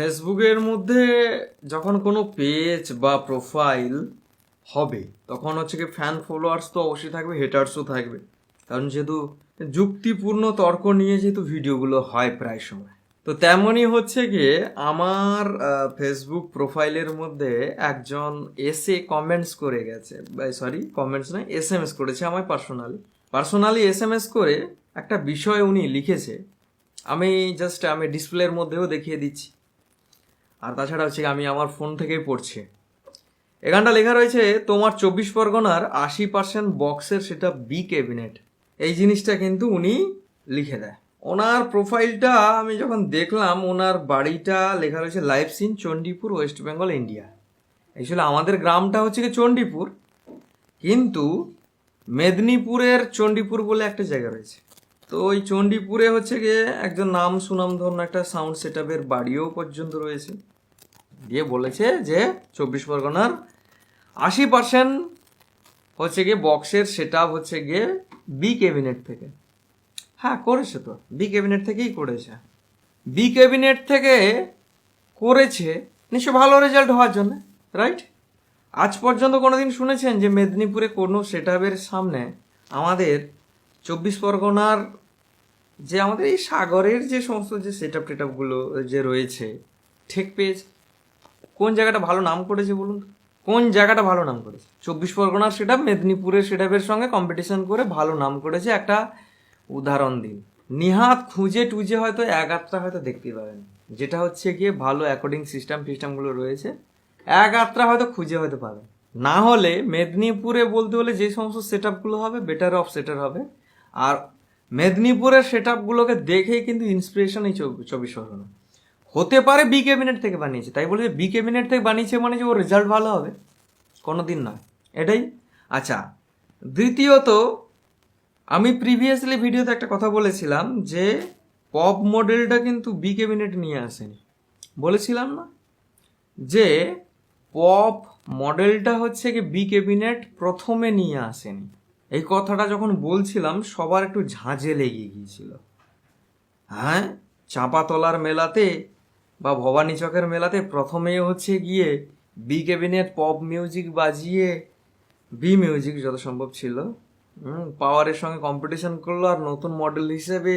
ফেসবুকের মধ্যে যখন কোনো পেজ বা প্রোফাইল হবে, তখন হচ্ছে কি ফ্যান ফলোয়ার্স তো অবশ্যই থাকবে হেটার্সও থাকবে। কারণ যেহেতু যুক্তিপূর্ণ তর্ক নিয়ে যেহেতু ভিডিওগুলো হয় প্রায় সময়। তো তেমনই হচ্ছে গিয়ে আমার ফেসবুক প্রোফাইলের মধ্যে একজন এসে কমেন্টস করে গেছে সরি কমেন্টস নয় এস এম এস করেছে আমায় personally personally S M S করে একটা বিষয় উনি লিখেছে। আমি জাস্ট আমি ডিসপ্লের মধ্যেও দেখিয়ে দিচ্ছি। আর তাছাড়া হচ্ছে আমি আমার ফোন থেকেই পড়ছি। এখানটা লেখা রয়েছে, তোমার চব্বিশ পরগনার আশি পার্সেন্ট বক্সের সেটা বি ক্যাবিনেট এই জিনিসটা কিন্তু উনি লিখে দেয়। ওনার প্রোফাইলটা আমি যখন দেখলাম, ওনার বাড়িটা লেখা রয়েছে life scene Chandipur west Bengal India actually আমাদের গ্রামটা হচ্ছে কি চণ্ডীপুর, কিন্তু মেদিনীপুরের চণ্ডীপুর বলে একটা জায়গা রয়েছে। তো ওই চণ্ডীপুরে হচ্ছে গিয়ে একজন নাম সুনাম ধরুন একটা সাউন্ড সেট বাড়িও পর্যন্ত রয়েছে। দিয়ে বলেছে যে চব্বিশ পরগনার আশি পার্সেন্ট হচ্ছে গিয়ে বক্সের সেট হচ্ছে গিয়ে বি ক্যাবিনেট থেকে। হ্যাঁ করেছে তো। বি ক্যাবিনেট থেকেই করেছে। বি ক্যাবিনেট থেকে করেছে, নিশ্চয় ভালো রেজাল্ট হওয়ার জন্য রাইট আজ পর্যন্ত কোনোদিন শুনেছেন যে মেদিনীপুরে কোনো সেট সামনে আমাদের চব্বিশ পরগনার যে আমাদের এই সাগরের যে সমস্ত যে সেট আপ টেটআপগুলো যে রয়েছে, ঠেক পেয়েছে। কোন জায়গাটা ভালো নাম করেছে বলুন তো? কোন জায়গাটা ভালো নাম করেছে? চব্বিশ পরগনার সেট আপ মেদিনীপুরের সেট আপের সঙ্গে কম্পিটিশন করে ভালো নাম করেছে একটা উদাহরণ দিন। নিহাত খুঁজে টুজে হয়তো এক আধটা হয়তো দেখতে পাবেন। যেটা হচ্ছে গিয়ে ভালো অ্যাকর্ডিং সিস্টেম ফিস্টেমগুলো রয়েছে। এক আধটা হয়তো খুঁজে হয়তো পাবেন। না হলে মেদিনীপুরে বলতে হলে যে সমস্ত সেট আপগুলো হবে বেটার অফ সেটার হবে। আর মেদিনীপুরের সেট আপগুলোকে দেখেই কিন্তু ইন্সপিরেশন এই চব- চব্বিশ পরগনা হতে পারে বি ক্যাবিনেট থেকে বানিয়েছে। তাই বলে যে বি ক্যাবিনেট থেকে বানিয়েছে মানে যে ওর রেজাল্ট ভালো হবে। কোনো দিন নয়। এটাই। আচ্ছা দ্বিতীয়ত, আমি প্রিভিয়াসলি ভিডিওতে একটা কথা বলেছিলাম যে পপ মডেলটা কিন্তু বি ক্যাবিনেট নিয়ে আসেনি। বলেছিলাম না? যে পপ মডেলটা হচ্ছে কি বি ক্যাবিনেট প্রথমে নিয়ে আসেনি। এই কথাটা যখন বলছিলাম, সবার একটু ঝাঁঝে লেগে গিয়েছিল। হ্যাঁ চাঁপাতলার মেলাতে বা ভবানী চকের মেলাতে প্রথমে হচ্ছে গিয়ে বি ক্যাবিনেট পপ মিউজিক বাজিয়ে বি মিউজিক যত সম্ভব ছিল পাওয়ারের সঙ্গে কম্পিটিশন করল আর নতুন মডেল হিসেবে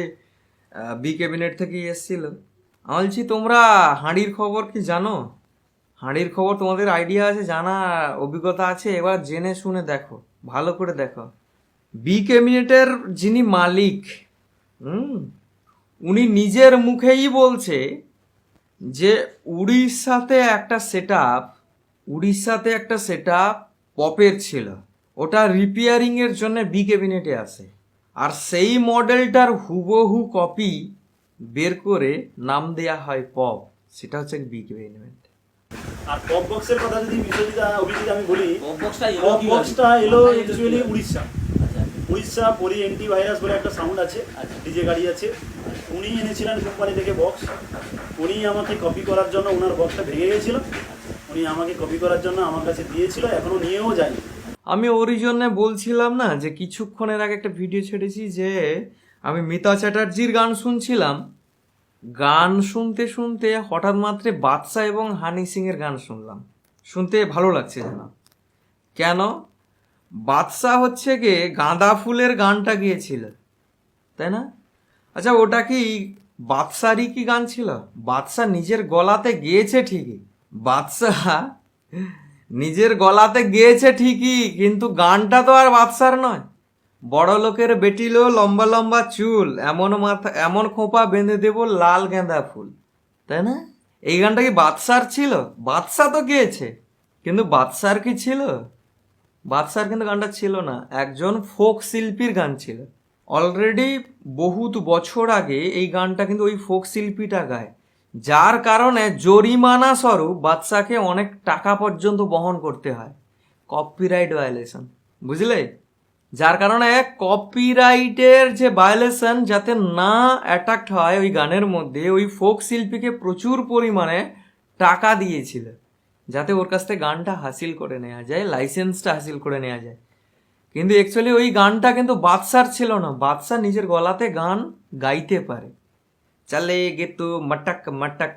বি ক্যাবিনেট থেকেই এসেছিল। আমি বলছি তোমরা হাঁড়ির খবর কি জানো? হাঁড়ির খবর তোমাদের আইডিয়া আছে, জানা অভিজ্ঞতা আছে, এবার জেনে শুনে দেখো, ভালো করে দেখো। বি ক্যাবিনেটের যিনি মালিক হুম উনি নিজের মুখেই বলছে যে উড়িষ্যাতে একটা সেট আপ উড়িষ্যাতে একটা সেট আপ পপের ছিল। ওটা রিপেয়ারিংয়ের জন্য বি ক্যাবিনেটে আসে আর সেই মডেলটার হুবহু কপি বের করে নাম দেয়া হয় পপ। সেটা হচ্ছে বি ক্যাবিনেট আর পপ বক্সের কথা যদি বিশ্বজিৎ অভিজিৎ আমি বলি পপ বক্সটা এলো অ্যাকচুয়ালি উড়িষ্যা। উড়িষ্যা পরি এন্টি ভাইরাস বলে একটা সাউন্ড আছে আচ্ছা। ডিজে গাড়ি আছে। উনি এনেছিলেন কোম্পানি থেকে বক্স উনি আমাকে কপি করার জন্য ওনার বক্সটা ভেঙে গেছিল। উনি আমাকে কপি করার জন্য আমার কাছে দিয়েছিল এখনও নিয়েও যায়নি। আমি ওরই জন্য বলছিলাম না যে কিছুক্ষণের আগে একটা ভিডিও ছেড়েছি যে আমি মিতা চ্যাটার্জির গান শুনছিলাম। গান শুনতে শুনতে হঠাৎ মাত্রে বাদশা এবং হানি সিং এর গান শুনলাম। শুনতে ভালো লাগছে যেন। কেন? বাদশা হচ্ছে গিয়ে গাঁদা ফুলের গানটা গিয়েছিল, তাই না? আচ্ছা ওটা কি বাদশারই কি গান ছিল? বাদশা নিজের গলাতে গেয়েছে ঠিকই। বাদশা নিজের গলাতে গেয়েছে ঠিকই, কিন্তু গানটা তো আর বাদশার নয়। বড় লোকের বেটিলো লম্বা লম্বা চুল, এমন মাথা, এমন খোপা বেঁধে দেব লাল গেঁদা ফুল, তাই না? এই গানটা কি বাদশার ছিল? বাদশা তো গেয়েছে, কিন্তু বাদশার কি ছিল? বাদশার কিন্তু গানটা ছিল না, একজন ফোক শিল্পীর গান ছিল। অলরেডি বহুত বছর আগে এই গানটা কিন্তু ওই ফোক শিল্পীটা গায়। যার কারণে জরিমানা স্বরূপ বাদশাকে অনেক টাকা পর্যন্ত বহন করতে হয়। কপিরাইট ভায়োলেশন বুঝলে? যার কারণে কপিরাইটের যে ভায়োলেশন যাতে না অ্যাটাক্ট হয় ওই গানের মধ্যে, ওই ফোক শিল্পীকে প্রচুর পরিমাণে টাকা দিয়েছিল। যাতে ওর কাছ থেকে গানটা হাসিল করে নেওয়া যায় লাইসেন্সটা হাসিল করে নেওয়া যায়। কিন্তু অ্যাকচুয়ালি ওই গানটা কিন্তু বাদশার ছিল না। বাদশা নিজের গলাতে গান গাইতে পারে। চলে গে তো, মটক মটক।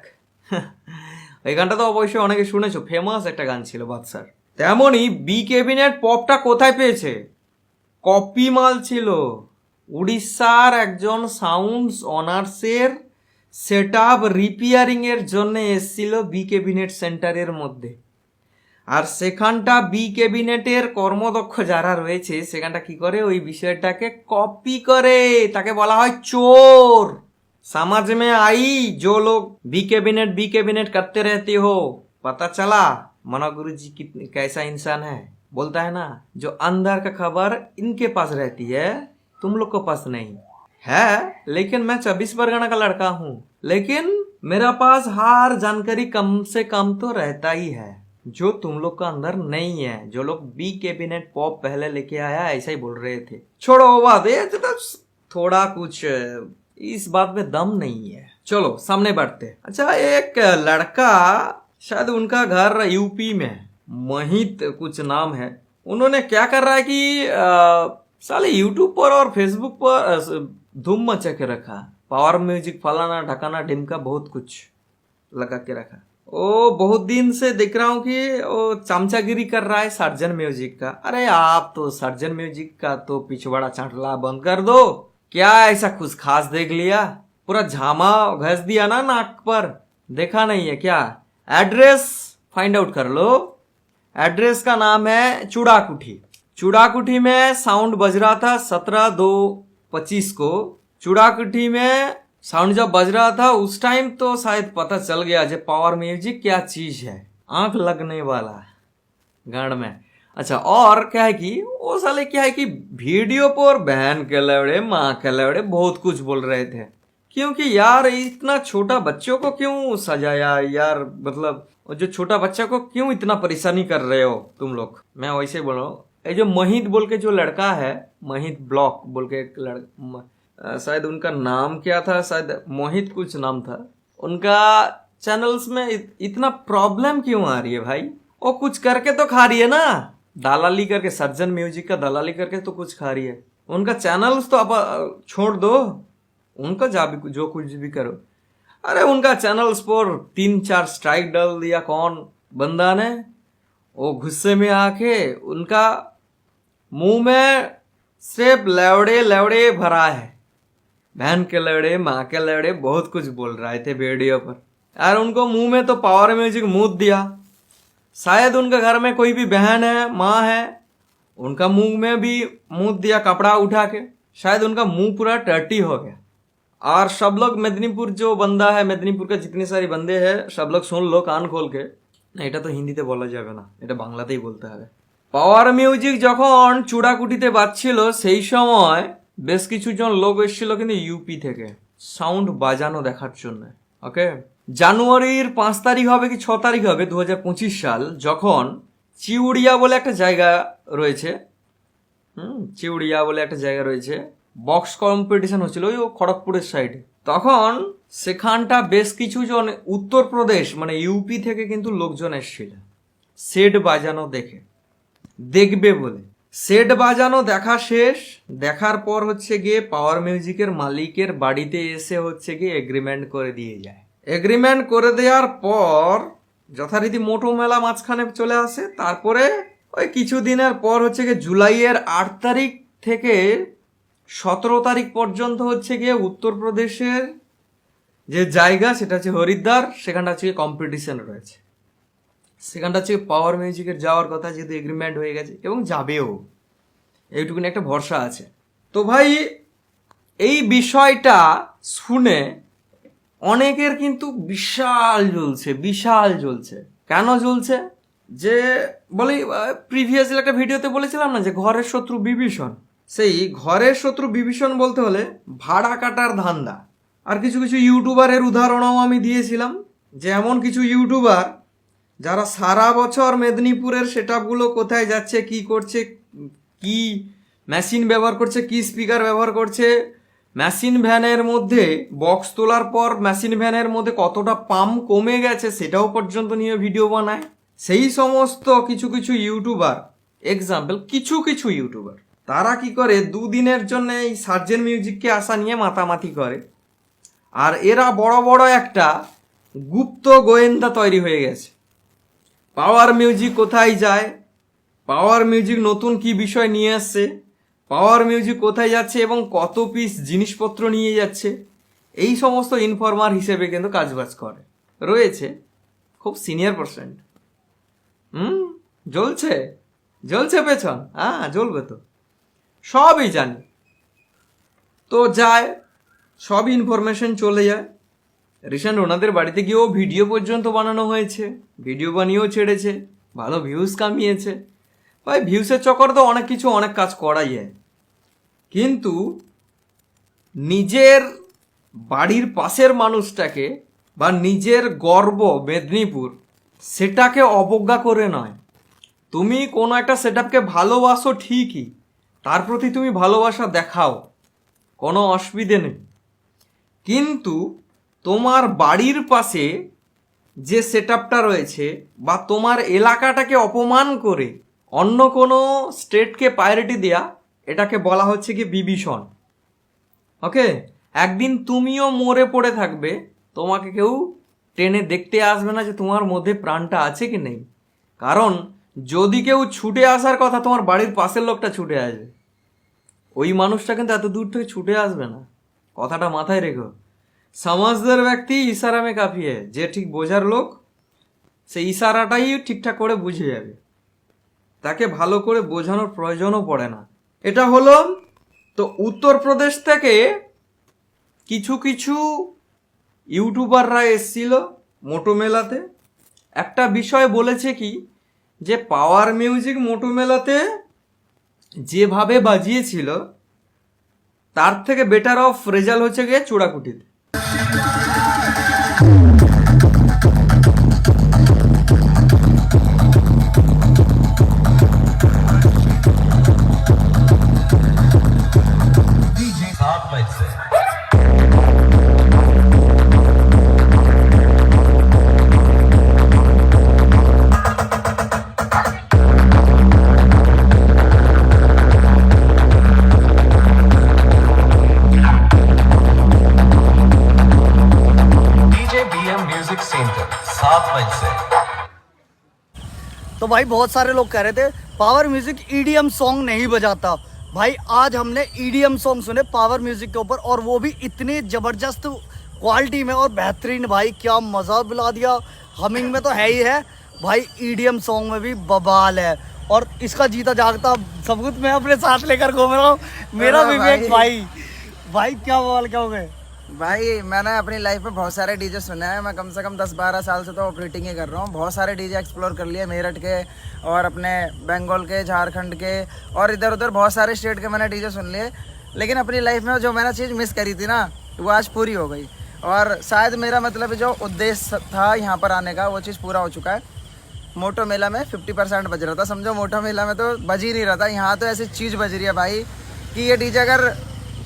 এই গানটা তো অবশ্যই অনেকে শুনেছো ফেমাস একটা গান ছিল বাদশার। তেমনই বি কেবিনেট পপটা কোথায় পেয়েছে? কপি মাল ছিল। উড়িষ্যার একজন সাউন্ডস অনার্সের সেট আপ রিপেয়ারিংয়ের জন্য এসেছিল বি কেবিনেট সেন্টারের মধ্যে আর সেখানটা বি ক্যাবিনেটের কর্মদক্ষ যারা রয়েছে সেখানটা কি করে ওই বিষয়টাকে কপি করে তাকে বলা হয় চোর समाज में आई जो लोग बी कैबिनेट बी कैबिनेट करते रहते हो पता चला मनो गुरु जी कितने कैसा इंसान है बोलता है ना जो अंदर का खबर इनके पास रहती है तुम लोग को पास नहीं है लेकिन मैं चौबीस परगना का लड़का हूँ लेकिन मेरा पास हर जानकारी कम से कम तो रहता ही है। जो तुम लोग का अंदर नहीं है जो लोग बी कैबिनेट पॉप पहले लेके आया ऐसा ही बोल रहे थे। छोड़ो बात तो थोड़ा कुछ इस बात में दम नहीं है। चलो सामने बढ़ते। अच्छा एक लड़का शायद उनका घर यूपी में महित कुछ नाम है। उन्होंने क्या कर रहा है कि अ, साले यूट्यूब पर और फेसबुक पर धूम मचा के रखा। पावर म्यूज़िक, फलाना, ढकाना, ढिमका, बहुत कुछ लगा के रखा। ओ, बहुत दिन से देख रहा हूँ कि वो चमचागिरी कर रहा है सर्जन म्यूज़िक का। अरे, आप तो सर्जन म्यूज़िक का तो पिछवाड़ा चाटला बंद कर दो। क्या ऐसा कुछ खास देख लिया? पूरा झामा घस दिया ना नाक पर। देखा नहीं है क्या? एड्रेस फाइंड आउट कर लो। एड्रेस का नाम है चूड़ाकुठी। चूड़ाकुठी में साउंड बज रहा था सत्रह दो पच्चीस को। चूड़ाकुठी में साउंड जब बज रहा था, उस टाइम तो शायद पता चल गया जो पावर म्यूज़िक क्या चीज़ है। आँख लगने वाला गांड में। अच्छा और क्या है कि, वो साले क्या है कि वीडियो पर बहन के लवड़े, माँ के लवड़े बहुत कुछ बोल रहे थे। क्योंकि यार, इतना छोटा बच्चों को क्यों सजाया यार? मतलब जो छोटा बच्चा को क्यों इतना परेशानी कर रहे हो तुम लोग? मैं वैसे बोल रहा हूँ, ये जो महित बोल के जो लड़का है, महित ब्लॉक बोल के एक लड़का शायद उनका नाम क्या था? शायद मोहित कुछ नाम था। उनका चैनल्स में इत, इतना प्रॉब्लम क्यों आ रही है भाई? वो कुछ करके तो खा रही है ना? दलाली करके सर्जन म्यूज़िक का दलाली करके तो कुछ खा रही है। उनका चैनल्स तो आप छोड़ दो। उनका जा भी जो कुछ भी करो। अरे उनका चैनल्स पर तीन चार स्ट्राइक डाल दिया कौन? बंदा ने। वो गुस्से में आके उनका मुँह में सिर्फ़ लेवड़े लेवड़े भरा है। बहन के लड़े माँ के लड़े बहुत कुछ बोल रहे थे वीडियो पर यार उनको मुंह में तो पावर म्यूजिक मूद दिया शायद उनके घर में कोई भी बहन है माँ है उनका मुंह में भी मुंह दिया कपड़ा उठा के शायद उनका मुंह पूरा टर्टी हो गया और सब लोग मेदिनीपुर जो बंदा है मेदिनीपुर का जितने सारे बंदे हैं सब लोग सुन लो कान खोल के না এটা তো হিন্দিতে বলা যাবে না এটা বাংলাতেই বলতে হবে পাওয়ার মিউজিক যখন চূড়াকুটিতে বাজছিল সেই সময় বেশ কিছুজন লোক এসেছিল কিন্তু ইউপি থেকে। সাউন্ড বাজানো দেখার জন্য, ওকে? জানুয়ারির পাঁচ তারিখ হবে কি ছ তারিখ হবে দু হাজার পঁচিশ সাল, যখন চিউড়িয়া বলে একটা জায়গা রয়েছে, হুম, চিউড়িয়া বলে একটা জায়গা রয়েছে, বক্স কম্পিটিশন হচ্ছিল ওই খড়গপুরের সাইডে। তখন সেখানটা বেশ কিছু জন উত্তরপ্রদেশ মানে ইউপি থেকে কিন্তু লোকজন এসেছিল। সেট বাজানো দেখে। দেখবে বলে। সেট বাজানো দেখা শেষ। দেখার পর হচ্ছে গিয়ে পাওয়ার মিউজিকের মালিকের বাড়িতে এসে হচ্ছে গিয়ে এগ্রিমেন্ট করে দিয়ে যায়। এগ্রিমেন্ট করে দেওয়ার পর যথারীতি মোটো মেলা মাঝখানে চলে আসে। তারপরে ওই কিছু দিনের পর হচ্ছে গিয়ে জুলাইয়ের আট তারিখ থেকে সতেরো তারিখ পর্যন্ত হচ্ছে গিয়ে উত্তরপ্রদেশের যে জায়গা সেটা হচ্ছে হরিদ্বার, সেখানটা হচ্ছে কম্পিটিশন রয়েছে। সেখানটা হচ্ছে পাওয়ার মিউজিকের যাওয়ার কথা যেহেতু এগ্রিমেন্ট হয়ে গেছে এবং যাবেও। এইটুকুনি একটা ভরসা আছে। তো ভাই, এই বিষয়টা শুনে অনেকের কিন্তু বিশাল জ্বলছে বিশাল জ্বলছে। কেন জ্বলছে? যে বলি প্রিভিয়াসলি একটা ভিডিওতে বলেছিলাম না যে ঘরের শত্রু বিভীষণ। সেই ঘরের শত্রু বিভীষণ বলতে হলে ভাড়া কাটার ধান্দা। আর কিছু কিছু ইউটিউবারের উদাহরণও আমি দিয়েছিলাম। যে এমন কিছু ইউটিউবার যারা সারা বছর মেদিনীপুরের সেটআপগুলো কোথায় যাচ্ছে, কি করছে, কি মেশিন ব্যবহার করছে, কি স্পিকার ব্যবহার করছে মেশিন ভ্যানের মধ্যে বক্স তোলার পর মেশিন ভ্যানের মধ্যে কতটা পাম্প কমে গেছে সেটাও পর্যন্ত নিয়ে ভিডিও বানায়। সেই সমস্ত কিছু কিছু ইউটিউবার এক্সাম্পল কিছু কিছু ইউটিউবার তারা কি করে? দুদিনের জন্য এই সার্জেন মিউজিককে আসা নিয়ে মাতামাতি করে। আর এরা বড় বড় একটা গুপ্ত গোয়েন্দা তৈরি হয়ে গেছে। পাওয়ার মিউজিক কোথায় যায়? পাওয়ার মিউজিক নতুন কি বিষয় নিয়ে আসছে? পাওয়ার মিউজিক কোথায় যাচ্ছে এবং কত পিস জিনিসপত্র নিয়ে যাচ্ছে? এই সমস্ত ইনফরমার হিসেবে কিন্তু কাজবাজ করে। রয়েছে খুব সিনিয়র পার্সেন্ট হুম? জ্বলছে? জ্বলছে পেছন? হ্যাঁ জ্বলবে তো। সবই জানি। তো যায়, সব ইনফরমেশন চলে যায়। রিসেন্ট ওনাদের বাড়িতে গিয়েও ভিডিও পর্যন্ত বানানো হয়েছে। ভিডিও বানিয়েও ছেড়েছে, ভালো ভিউজ কামিয়েছে। ভাই ভিউসের চক্কর তো অনেক কিছু, অনেক কাজ করাই যায় কিন্তু নিজের বাড়ির পাশের মানুষটাকে বা নিজের গর্ব মেদিনীপুর, সেটাকে অবজ্ঞা করে নয়। তুমি কোনো একটা সেট আপকে ভালোবাসো ঠিকই, তার প্রতি তুমি ভালোবাসা দেখাও, কোনো অসুবিধে নেই। কিন্তু তোমার বাড়ির পাশে যে সেট রয়েছে বা তোমার এলাকাটাকে অপমান করে অন্য কোনো স্টেটকে প্রায়োরিটি দেয়া, এটাকে বলা হচ্ছে কি বিভীষণ। ওকে একদিন তুমিও মরে পড়ে থাকবে, তোমাকে কেউ ট্রেনে দেখতে আসবে না যে তোমার মধ্যে প্রাণটা আছে কি নেই। কারণ যদি কেউ ছুটে আসার কথা তোমার বাড়ির পাশের লোকটা ছুটে আসবে, ওই মানুষটা কিন্তু এত দূর থেকে ছুটে আসবে না। কথাটা মাথায় রেখো। সমাজদার ব্যক্তি ইশারা মে যে ঠিক বোঝার লোক সে ইশারাটাই ঠিকঠাক করে বুঝে যাবে। তাকে ভালো করে বোঝানোর প্রয়োজনও পড়ে না। এটা হলো, তো উত্তরপ্রদেশ থেকে কিছু কিছু ইউটিউবাররা এসছিল মোটো মেলাতে। একটা বিষয় বলেছে কি, যে পাওয়ার মিউজিক মোটো মেলাতে যেভাবে বাজিয়েছিল, তার থেকে বেটার অফ রেজাল্ট হচ্ছে গিয়ে চূড়াকুটিতে। Thank you. तो भाई बहुत सारे लोग कह रहे थे पावर म्यूज़िक ईडीएम सॉन्ग नहीं बजाता। भाई आज हमने ईडीएम सॉन्ग सुने पावर म्यूज़िक के ऊपर और वो भी इतनी ज़बरदस्त क्वालिटी में और बेहतरीन। भाई क्या मज़ा बुला दिया। हमिंग में तो है ही है। भाई ईडीएम सॉन्ग में भी बबाल है। और इसका जीता जागता सब कुछ मैं अपने साथ लेकर घूम रहा हूँ। मेरा विवेक भाई। भाई। क्या बवाल कहोगे भाई, मैंने अपनी लाइफ में बहुत सारे डीजे सुने हैं। मैं कम से कम 10-12 साल से तो ऑपरेटिंग ही कर रहा हूँ। बहुत सारे डीजे एक्सप्लोर कर लिए मेरठ के और अपने बंगाल के, झारखंड के और इधर उधर बहुत सारे स्टेट के मैंने डीजे सुन लिए। लेकिन अपनी लाइफ में जो मैंने चीज़ मिस करी थी ना, वो आज पूरी हो गई। और शायद मेरा मतलब जो उद्देश्य था यहाँ पर आने का, वो चीज़ पूरा हो चुका है। मोटो मेला में 50 परसेंट बज रहा था, समझो मोटो मेला में तो बज ही नहीं रहा था। यहाँ तो ऐसी चीज़ बज रही है भाई कि ये डीजे अगर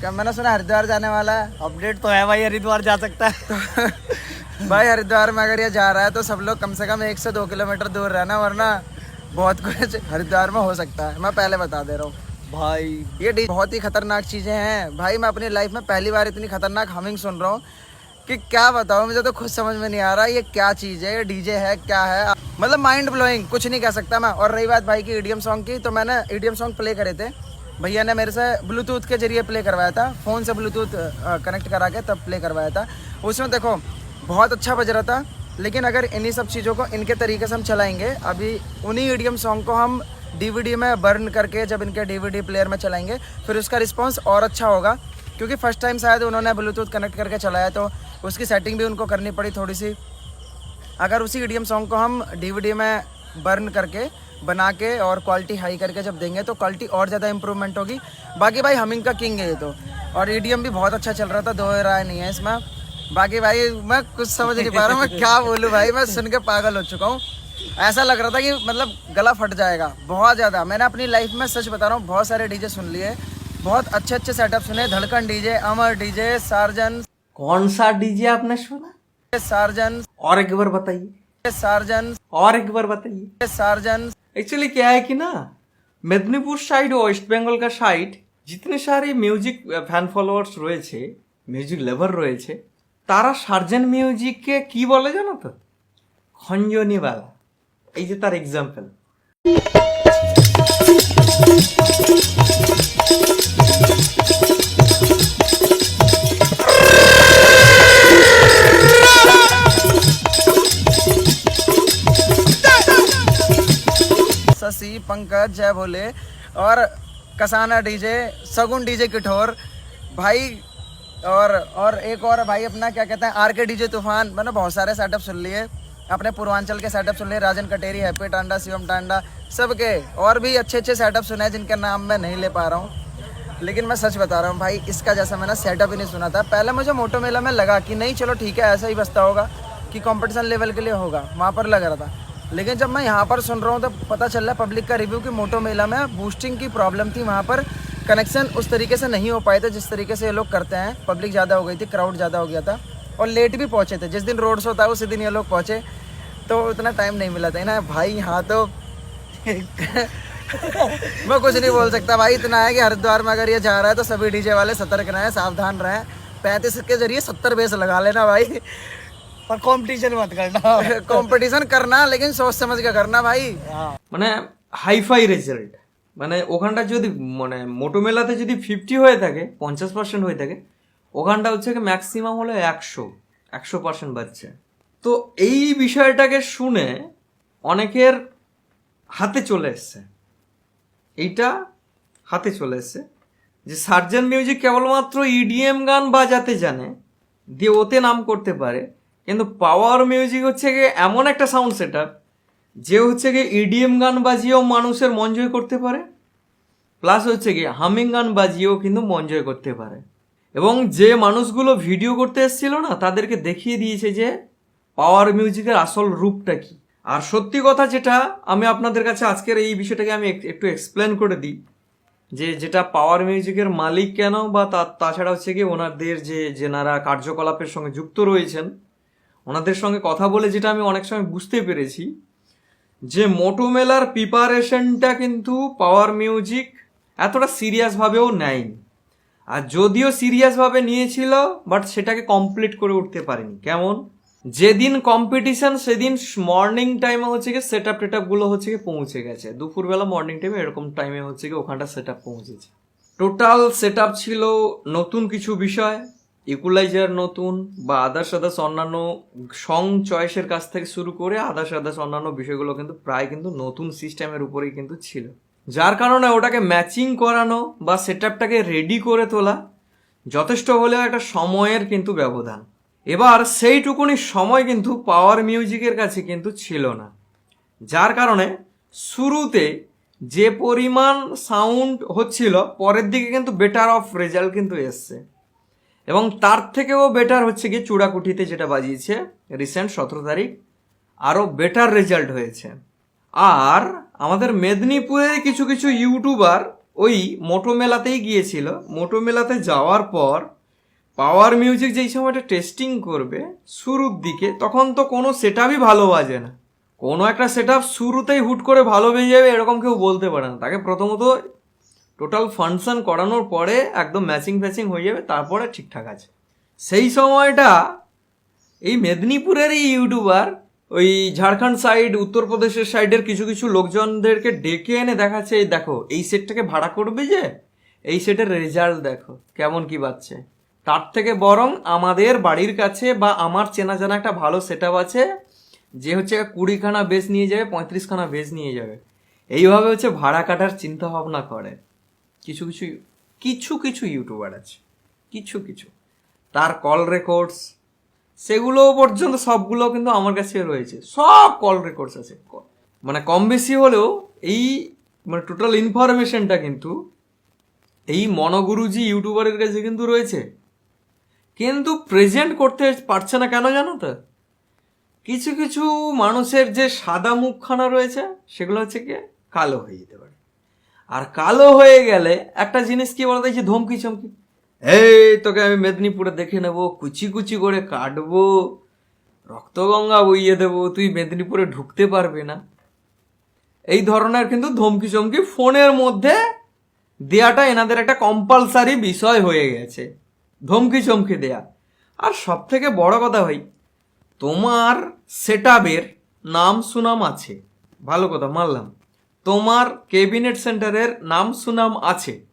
क्या मैंने सुना हरिद्वार जाने वाला है। अपडेट तो है भाई हरिद्वार जा सकता है। भाई हरिद्वार में अगर ये जा रहा है तो सब लोग कम से कम एक से दो किलोमीटर दूर रहना वरना बहुत कुछ हरिद्वार में हो सकता है। मैं पहले बता दे रहा हूँ। भाई। ये बहुत ही खतरनाक चीज़ें हैं। भाई मैं अपनी लाइफ में पहली बार इतनी खतरनाक हमिंग सुन रहा हूँ कि क्या बताऊँ मुझे तो खुद समझ में नहीं आ रहा ये क्या चीज़ है ये डीजे है क्या है। मतलब माइंड ब्लोइंग कुछ नहीं कह सकता मैं। और रही बात भाई की ईडीएम सॉन्ग की तो मैंने ईडीएम सॉन्ग प्ले करे थे। भैया ने मेरे से ब्लूटूथ के ज़रिए प्ले करवाया था फ़ोन से ब्लूटूथ कनेक्ट करा के तब प्ले करवाया था। उसमें देखो, बहुत अच्छा बज रहा था, लेकिन अगर इन्हीं सब चीज़ों को इनके तरीके से हम चलाएँगे, अभी उन्हीं ईडीएम सॉन्ग को हम डीवीडी में बर्न करके जब इनके डीवीडी प्लेयर में चलाएँगे, फिर उसका रिस्पांस और अच्छा होगा। क्योंकि फ़र्स्ट टाइम शायद उन्होंने ब्लूटूथ कनेक्ट करके चलाया तो उसकी सेटिंग भी उनको करनी पड़ी थोड़ी सी। अगर उसी ईडीएम सॉन्ग को हम डीवीडी में बर्न करके बना के और क्वालिटी हाई करके जब देंगे तो क्वालिटी और ज़्यादा इंप्रूवमेंट होगी। बाकी भाई हमिंग का किंग है ये तो। और ईडीएम भी बहुत अच्छा चल रहा था दो राय नहीं है इसमें। बाकी भाई मैं कुछ समझ नहीं पा रहा हूँ मैं क्या बोलूँ भाई मैं सुन के पागल हो चुका हूँ। ऐसा लग रहा था कि मतलब गला फट जाएगा बहुत ज़्यादा। मैंने अपनी लाइफ में सच बता रहा हूँ बहुत सारे डीजे सुन लिए बहुत अच्छे अच्छे सेटअप सुने धड़कन डीजे अमर डीजे सार्जन। कौन सा डीजे आपने सुना? सार्जन। और एक बार बताइए। सार्जन और एक बार बताइए सार्जन एक्चुअली क्या है कि ना মেদিনীপুর সাইড ওয়েস্ট বেঙ্গল का সাইড जितने सारे মিউজিক ফ্যান ফলোয়ার্স রয়েছে মিউজিক লেভার রয়েছে তারা সার্জেন মিউজিককে কি বলে জানো তো খঞ্জনিওয়ালা এই যে তার example Shashi Pankaj, Jai Bhole और कसाना डीजे, सगुन डीजे किठोर, भाई और और एक और भाई अपना क्या कहते हैं आर के डीजे तूफ़ान मैंने बहुत सारे सेटअप सुन लिए। अपने पूर्वांचल के सेटअप सुन लिए, राजन कटेरी, हैप्पी टांडा, शिवम टांडा, सबके और भी अच्छे अच्छे सेटअप सुने हैं जिनका नाम मैं नहीं ले पा रहा हूँ। लेकिन मैं सच बता रहा हूँ, भाई, इसका जैसा मैंने सेटअप ही नहीं सुना था। पहले मुझे मोटो मेला में लगा कि नहीं, चलो ठीक है, ऐसा ही बसता होगा कि कंपटीशन लेवल के लिए होगा, वहाँ पर लग रहा था। लेकिन जब मैं यहाँ पर सुन रहा हूँ तो पता चल रहा है पब्लिक का रिव्यू कि मोटो मेला में बूस्टिंग की प्रॉब्लम थी। वहाँ पर कनेक्शन उस तरीके से नहीं हो पाए थे, जिस तरीके से ये लोग करते हैं। पब्लिक ज़्यादा हो गई थी क्राउड ज़्यादा हो गया था और लेट भी पहुँचे थे। जिस दिन रोड शो था, उसी दिन ये लोग पहुँचे तो उतना टाइम नहीं मिला था। ना भाई, यहाँ तो मैं कुछ नहीं बोल सकता भाई, इतना है कि हरिद्वार में अगर ये जा रहा है तो सभी डीजे वाले सतर्क रहें, सावधान रहें। पैंतीस के ज़रिए सत्तर बेस लगा लेना भाई। पर कंपटीशन मत करना कंपटीशन करना लेकिन सोच समझ के करना भाई মানে হাইফাই রেজাল্ট মানে ওখানটা যদি মানে মোটো মেলাতে যদি ফিফটি হয়ে থাকে পঞ্চাশ পার্সেন্ট হয়ে থাকে ওখানটা হচ্ছে কি ম্যাক্সিমাম হলো একশো একশো পার্সেন্ট বাচ্চা তো এই বিষয়টাকে শুনে অনেকের হাতে চলে এসছে এইটা হাতে চলে এসছে যে সার্জেন মিউজিক কেবলমাত্র ইডিএম গান বাজাতে জানে দিয়ে ওতে নাম করতে পারে কিন্তু পাওয়ার মিউজিক হচ্ছে গিয়ে এমন একটা সাউন্ড সেটআপ যে হচ্ছে গিয়ে ইডিএম গান বাজিয়েও মানুষের মন জয় করতে পারে প্লাস হচ্ছে গিয়ে হামিং গান বাজিয়েও কিন্তু মন জয় করতে পারে। এবং যে মানুষগুলো ভিডিও করতে এসেছিল না, তাদেরকে দেখিয়ে দিয়েছে যে পাওয়ার মিউজিকের আসল রূপটা কি। আর সত্যি কথা যেটা আমি আপনাদের কাছে আজকের এই বিষয়টাকে আমি একটু এক্সপ্লেন করে দিই, যে যেটা পাওয়ার মিউজিকের মালিক কেন বা তাছাড়া হচ্ছে কি ওনাদের যে যেনারা কার্যকলাপের সঙ্গে যুক্ত রয়েছেন ওনাদের সঙ্গে কথা বলে যেটা আমি অনেক সময় বুঝতে পেরেছি, যে মোটো মেলার প্রিপারেশনটা কিন্তু পাওয়ার মিউজিক এতটা সিরিয়াসভাবেও নেয়নি। আর যদিও সিরিয়াসভাবে নিয়েছিল, বাট সেটাকে কমপ্লিট করে উঠতে পারেনি। কেমন? যেদিন কম্পিটিশন, সেদিন মর্নিং টাইমে হচ্ছে গিয়ে সেট আপ টেট আপগুলো হচ্ছে কি পৌঁছে গেছে। দুপুরবেলা মর্নিং টাইমে এরকম টাইমে হচ্ছে গিয়ে ওখানটা সেট আপ পৌঁছেছে। টোটাল সেট আপ ছিল নতুন কিছু বিষয় ইকুলাইজার নতুন বা আদার্স আদার্স অন্যান্য সং চয়েসের কাছ থেকে শুরু করে আদার্স আদার্স অন্যান্য বিষয়গুলো কিন্তু প্রায় কিন্তু নতুন সিস্টেমের উপরেই কিন্তু ছিল। যার কারণে ওটাকে ম্যাচিং করানো বা সেট রেডি করে তোলা যথেষ্ট হলেও একটা সময়ের কিন্তু ব্যবধান। এবার সেইটুকুনি সময় কিন্তু পাওয়ার মিউজিকের কাছে কিন্তু ছিল না। যার কারণে শুরুতে যে পরিমাণ সাউন্ড হচ্ছিল, পরের দিকে কিন্তু বেটার অফ রেজাল্ট কিন্তু এসছে। এবং তার থেকেও বেটার হচ্ছে গিয়ে চূড়াকুঠিতে যেটা বাজিয়েছে রিসেন্ট সতেরো তারিখ, আরও বেটার রেজাল্ট হয়েছে। আর আমাদের মেদিনীপুরের কিছু কিছু ইউটিউবার ওই মোটো মেলাতেই গিয়েছিল। মোটো মেলাতে যাওয়ার পর পাওয়ার মিউজিক যেই সময়টা টেস্টিং করবে, শুরুর দিকে, তখন তো কোনো সেটআপই ভালো বাজে না। কোনো একটা সেটআপ শুরুতেই হুট করে ভালো বেজে যাবে, এরকম কেউ বলতে পারে না। তাকে প্রথমত টোটাল ফাংশন করানোর পরে একদম ম্যাচিং ফ্যাচিং হয়ে যাবে, তারপরে ঠিকঠাক আছে। সেই সময়টা এই মেদিনীপুরেরই ইউটিউবার ওই ঝাড়খণ্ড সাইড উত্তরপ্রদেশের সাইডের কিছু কিছু লোকজনদেরকে ডেকে এনে দেখাচ্ছে, এই দেখো, এই সেটটাকে ভাড়া করবে যে, এই সেটের রেজাল্ট দেখো, কেমন কি বাজছে। তার থেকে বরং আমাদের বাড়ির কাছে বা আমার চেনা জানা একটা ভালো সেট আছে, যে হচ্ছে কুড়িখানা বেস নিয়ে যাবে, পঁয়ত্রিশখানা বেস নিয়ে যাবে। এইভাবে হচ্ছে ভাড়া কাটার চিন্তা ভাবনা করে। কিছু কিছু কিছু কিছু ইউটিউবার আছে, কিছু কিছু। তার কল রেকর্ডস সেগুলো পর্যন্ত সবগুলো কিন্তু আমার কাছে রয়েছে। সব কল রেকর্ডস আছে। মানে কম বেশি হলেও এই মানে টোটাল ইনফরমেশনটা কিন্তু এই মনগুরুজি ইউটিউবারের কাছে কিন্তু রয়েছে। কিন্তু প্রেজেন্ট করতে পারছে না কেন জানো তো? কিছু কিছু মানুষের যে সাদা মুখখানা রয়েছে, সেগুলো হচ্ছে কি কালো হয়ে যেতে পারে। আর কালো হয়ে গেলে একটা জিনিস কি বলতো যে ধমকি চমকি? এই তোকে আমি মেদিনীপুরে দেখে নেব, কুচি কুচি করে কাটবো রক্তগঙ্গা বইয়ে দেবো, তুই মেদিনীপুরে ঢুকতে পারবি না। এই ধরনের কিন্তু ধমকি চমকি ফোনের মধ্যে দেয়াটা এনাদের একটা কম্পালসারি বিষয় হয়ে গেছে। ধমকি চমকি দেয়া। আর সব থেকে বড় কথা ভাই, তোমার সেট নাম সুনাম আছে। ভালো কথা, মানলাম। তোমার ক্যাবিনেট সেন্টারের নাম সুনাম আছে।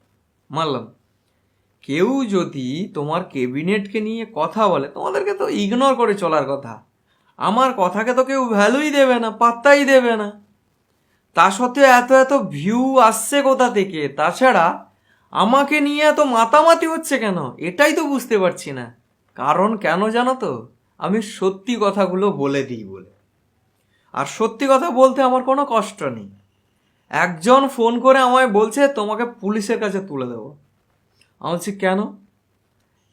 মানলাম। কেউ যদি তোমার ক্যাবিনেটকে নিয়ে কথা বলে, তোমাদেরকে তো ইগনোর করে চলার কথা। আমার কথাকে তো কেউ ভ্যালুই দেবে না, পাত্তাই দেবে না। তা সত্ত্বেও এত এত ভিউ আসছে কোথা থেকে? তাছাড়া আমাকে নিয়ে এত মাতামাতি হচ্ছে কেন? এটাই তো বুঝতে পারছি না। কারণ কেন জানো তো? আমি সত্যি কথাগুলো বলে দিই বলে। আর সত্যি কথা বলতে আমার কোনো কষ্ট নেই। একজন ফোন করে আমায় বলছে, তোমাকে পুলিশের কাছে তুলে দেবো। আমি বলছি, কেন?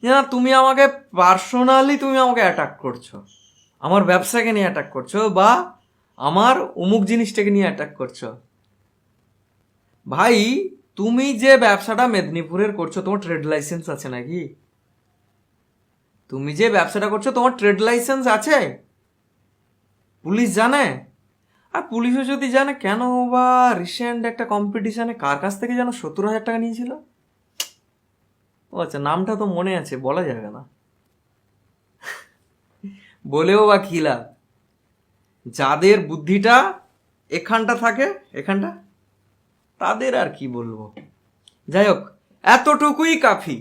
না, তুমি আমাকে পার্সোনালি তুমি আমাকে অ্যাটাক করছ। আমার ব্যবসাকে নিয়ে অ্যাটাক করছ বা আমার অমুক জিনিসটাকে নিয়ে অ্যাটাক করছ। ভাই, তুমি যে ব্যবসাটা মেদিনীপুরের করছ, তোমার ট্রেড লাইসেন্স আছে নাকি? তুমি যে ব্যবসাটা করছ, তোমার ট্রেড লাইসেন্স আছে? পুলিশ জানে? আর পুলিশও যদি জানে কেন বা রিসেন্ট একটা কম্পিটিশনে কার কাছ থেকে যেন সত্তর হাজার টাকা নিয়েছিল? ও আচ্ছা নামটা তো মনে আছে, বলা যাবে না। বলেও বা লাভ? যাদের বুদ্ধিটা এখানটা থাকে, এখানটা, তাদের আর কি বলব? যাই হোক, এতটুকুই কাফি।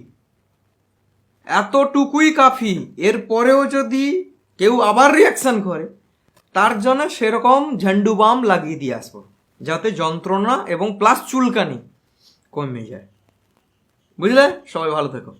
এতটুকুই কাফি। এরপরেও যদি কেউ আবার রিয়াকশন করে তার জন্য সেরকম ঝান্ডু বাম লাগিয়ে দিয়ে আসব, যাতে যন্ত্রণা এবং প্লাস চুলকানি কমে যায়। বুঝলে? সবাই ভালো থেকো।